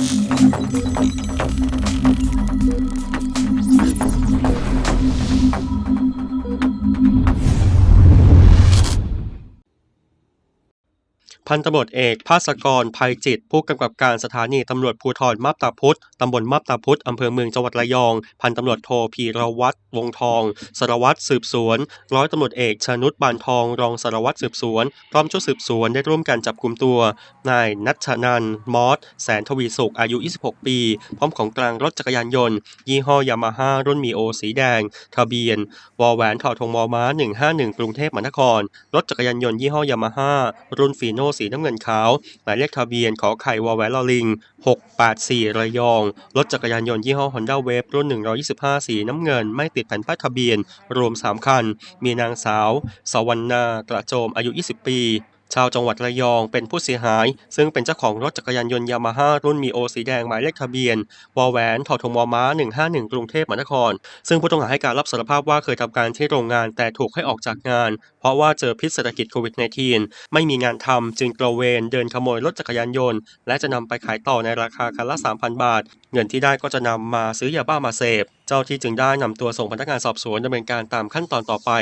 Thank you. พันตำรวจเอกภาสกรภัยจิต ผู้กำกับการสถานีตำรวจภูธรมาบตาพุธตำบลมาบตาพุธอำเภอเมืองจังหวัดระยอง พันตำรวจโทพีรวัตรวงทองสารวัตรสืบสวน ร้อยตำรวจเอกชนุชบานทอง รองสารวัตรสืบสวน พร้อมชุดสืบสวนได้ร่วมกันจับกลุ่มตัวนายนัชนันมอสแสนทวีสุขอายุ 26 ปี พร้อมของกลางรถจักรยานยนต์ ยี่ห้อยามาฮ่ารุ่นมีโอสีแดง ทะเบียนวอแหวนถอทงมอม้า 151 กรุงเทพมหานคร รถจักรยานยนต์ยี่ห้อยามาฮ่ารุ่นฟีโนสีน้ำเงินขาว หมายเลขทะเบียนขอไข่วอแวลลิง 684 ระยอง รถจักรยานยนต์ยี่ห้อ Honda Wave รุ่น 125 สีน้ำเงิน ไม่ติดแผ่นป้ายทะเบียน รวม 3 คัน มีนางสาว สวรรณากระโจมอายุ 20 ปี ชาวจังหวัดระยองเป็นผู้เสียหาย ซึ่งเป็นเจ้าของรถจักรยานยนต์ยามาฮ่ารุ่นมีโอสีแดงหมายเลขทะเบียนวอแหวนทอทงมอม้า 151 กรุงเทพมหานคร ซึ่งผู้ต้องหาให้การรับสารภาพว่าเคยทำการที่โรงงานแต่ถูกให้ออกจากงาน เพราะว่าเจอพิษเศรษฐกิจโควิด -19 ไม่มีงานทำจึงตระเวนเดินขโมยรถจักรยานยนต์ และจะนำไปขายต่อในราคาคันละ 3,000 บาท เงินที่ได้ก็จะนำมาซื้อยาบ้ามาเสพ เจ้าที่จึงได้นำตัวส่งพนักงานสอบสวนดำเนินการตามขั้นตอนต่อไป